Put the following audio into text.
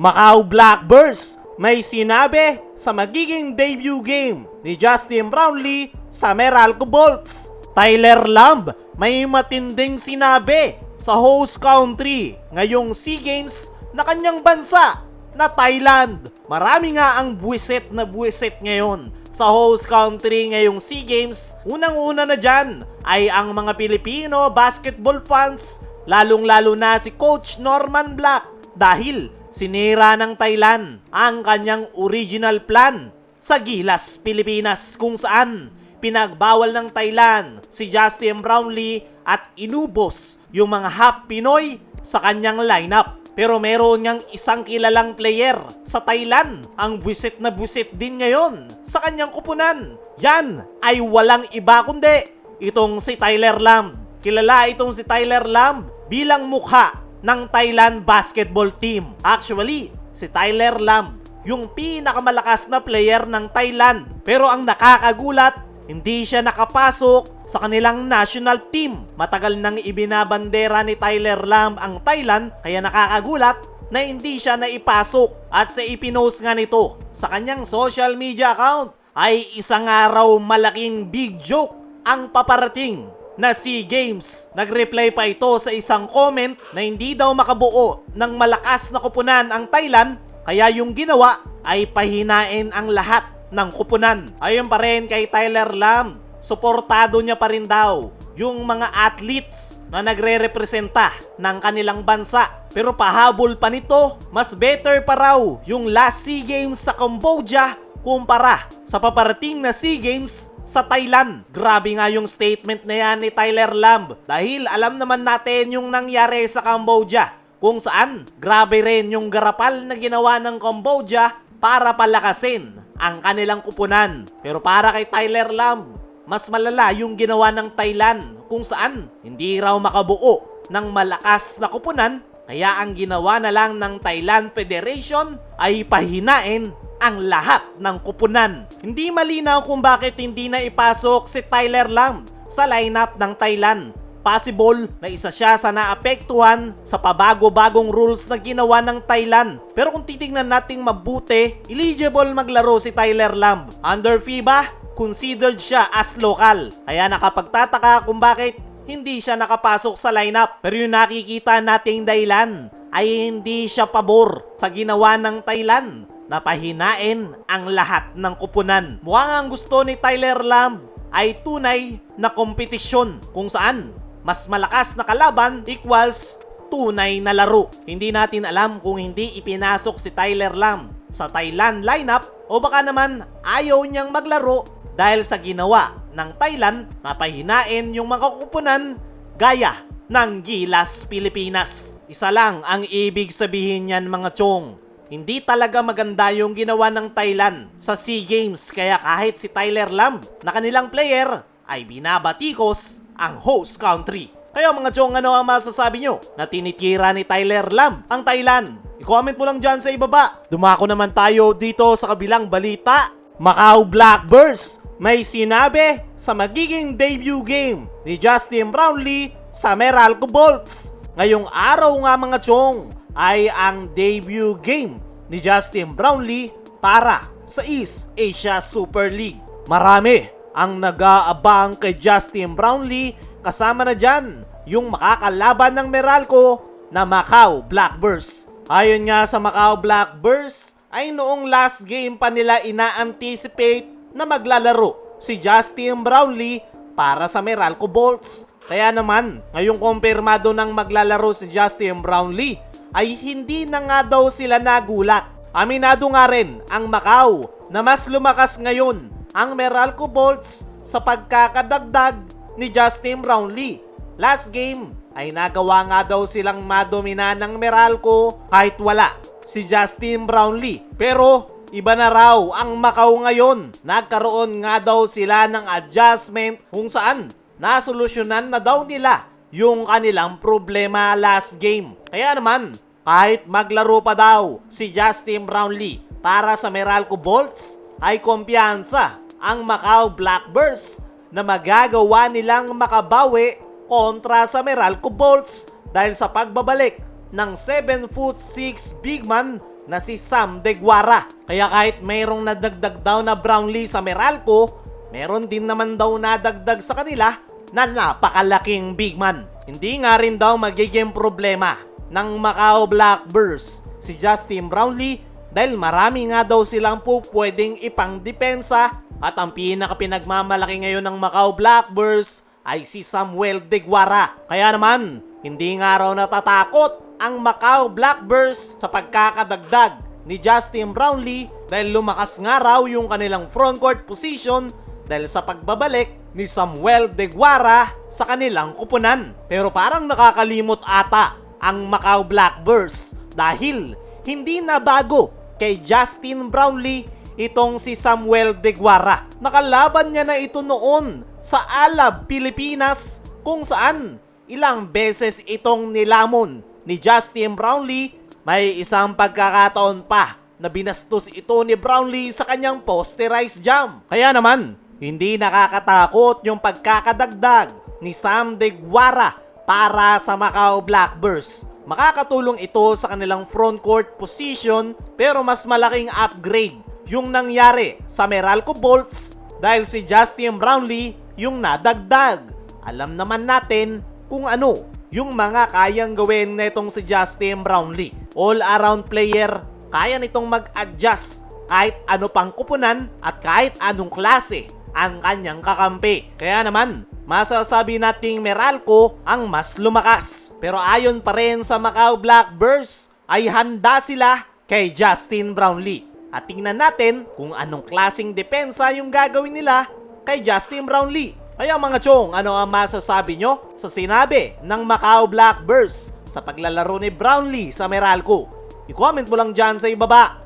Macau Blackbirds may sinabi sa magiging debut game ni Justin Brownlee sa Meralco Bolts. Tyler Lamb may matinding sinabi sa host country ngayong SEA Games na kanyang bansa na Thailand. Marami nga ang buwisit na buwisit ngayon sa host country ngayong SEA Games. Unang-una na dyan ay ang mga Pilipino basketball fans, lalong-lalo na si Coach Norman Black dahil sinira ng Thailand ang kanyang original plan sa Gilas, Pilipinas kung saan pinagbawal ng Thailand si Justin Brownlee at inubos yung mga half Pinoy sa kanyang lineup. Pero meron niyang isang kilalang player sa Thailand ang buwisit na buwisit din ngayon sa kanyang kupunan. Yan ay walang iba kundi itong si Tyler Lamb. Kilala itong si Tyler Lamb bilang mukha ng Thailand basketball team. Actually, si Tyler Lamb yung pinakamalakas na player ng Thailand. Pero ang nakakagulat, hindi siya nakapasok sa kanilang national team. Matagal nang ibinabandera ni Tyler Lamb ang Thailand kaya nakakagulat na hindi siya naipasok at sa ipinost nga nito sa kanyang social media account ay isang araw malaking big joke ang paparating na SEA Games. Nag-reply pa ito sa isang comment na hindi daw makabuo ng malakas na kupunan ang Thailand kaya yung ginawa ay pahinain ang lahat ng kupunan. Ayon pa rin kay Tyler Lamb, suportado niya pa rin daw yung mga athletes na nagre-representa ng kanilang bansa. Pero pahabol pa nito, mas better pa raw yung last SEA Games sa Cambodia kumpara sa paparating na SEA Games sa Thailand. Grabe nga yung statement na yan ni Tyler Lamb dahil alam naman natin yung nangyari sa Cambodia kung saan grabe rin yung garapal na ginawa ng Cambodia para palakasin ang kanilang kupunan. Pero para kay Tyler Lamb, mas malala yung ginawa ng Thailand kung saan hindi raw makabuo ng malakas na kupunan kaya ang ginawa na lang ng Thailand Federation ay pahinain ang lahat ng kupunan. Hindi malinaw kung bakit hindi na ipasok si Tyler Lamb sa lineup ng Thailand. Possible na isa siya sa naapektuhan sa pabago-bagong rules na ginawa ng Thailand. Pero kung titingnan nating mabuti, eligible maglaro si Tyler Lamb. Under FIBA, considered siya as local. Kaya nakapagtataka kung bakit hindi siya nakapasok sa lineup. Pero yung nakikita nating dahilan ay hindi siya pabor sa ginawa ng Thailand na pahinain ang lahat ng kupunan. Mukhang ang gusto ni Tyler Lamb ay tunay na kompetisyon kung saan mas malakas na kalaban equals tunay na laro. Hindi natin alam kung hindi ipinasok si Tyler Lamb sa Thailand lineup o baka naman ayaw niyang maglaro dahil sa ginawa ng Thailand na pahinain yung mga kupunan gaya ng Gilas Pilipinas. Isa lang ang ibig sabihin niyan mga chong. Hindi talaga maganda yung ginawa ng Thailand sa SEA Games kaya kahit si Tyler Lamb na kanilang player ay binabatikos ang host country. Kaya mga chong ano ang masasabi nyo na tinitira ni Tyler Lamb ang Thailand? I-comment mo lang dyan sa ibaba. Dumako naman tayo dito sa kabilang balita. Macau Blackbirds may sinabi sa magiging debut game ni Justin Brownlee sa Meralco Bolts. Ngayong araw nga mga chong ay ang debut game ni Justin Brownlee para sa East Asia Super League. Marami ang nag-aabang kay Justin Brownlee kasama na dyan yung makakalaban ng Meralco na Macau Blackbirds. Ayon nga sa Macau Blackbirds ay noong last game pa nila ina-anticipate na maglalaro si Justin Brownlee para sa Meralco Bolts. Kaya naman, ngayong kumpirmado ng maglalaro si Justin Brownlee ay hindi na nga daw sila nagulat. Aminado nga rin ang Macau na mas lumakas ngayon ang Meralco Bolts sa pagkakadagdag ni Justin Brownlee. Last game ay nagawa nga daw silang madomina ng Meralco kahit wala si Justin Brownlee. Pero iba na raw ang Macau ngayon. Nagkaroon nga daw sila ng adjustment kung saan nasolusyonan na daw nila yung kanilang problema last game. Kaya naman, kahit maglaro pa daw si Justin Brownlee para sa Meralco Bolts, ay kumpiyansa ang Macau Blackbirds na magagawa nilang makabawi kontra sa Meralco Bolts dahil sa pagbabalik ng 7 foot 6 big man na si Sam Deguara. Kaya kahit mayroong nadagdag daw na Brownlee sa Meralco, meron din naman daw nadagdag sa kanila na napakalaking big man. Hindi nga rin daw magiging problema ng Macau Blackbirds si Justin Brownlee dahil marami nga daw silang po pwedeng ipang depensa at ang pinaka pinagmamalaki ngayon ng Macau Blackbirds ay si Samuel Deguara. Kaya naman, hindi nga raw natatakot ang Macau Blackbirds sa pagkakadagdag ni Justin Brownlee dahil lumakas nga raw yung kanilang frontcourt position dahil sa pagbabalik ni Samuel Deguara sa kanilang kupunan. Pero parang nakakalimot ata ang Macau Blackbirds dahil hindi na bago kay Justin Brownlee itong si Samuel Deguara. Nakalaban niya na ito noon sa Alab, Pilipinas kung saan ilang beses itong nilamon ni Justin Brownlee. May isang pagkakataon pa na binastos ito ni Brownlee sa kanyang posterized jump. Kaya naman, hindi nakakatakot yung pagkakadagdag ni Sam Deguara para sa Macau Blackbirds. Makakatulong ito sa kanilang frontcourt position pero mas malaking upgrade yung nangyari sa Meralco Bolts dahil si Justin Brownlee yung nadagdag. Alam naman natin kung ano yung mga kayang gawin nitong si Justin Brownlee. All-around player, kaya nitong mag-adjust kahit ano pang kupunan at kahit anong klase ang kanyang kakampi. Kaya naman, masasabi nating Meralco ang mas lumakas. Pero ayon pa rin sa Macau Blackbirds, ay handa sila kay Justin Brownlee. At tingnan natin kung anong klasing depensa yung gagawin nila kay Justin Brownlee. Kaya mga chong, ano ang masasabi nyo sa sinabi ng Macau Blackbirds sa paglalaro ni Brownlee sa Meralco? I-comment mo lang dyan sa ibaba.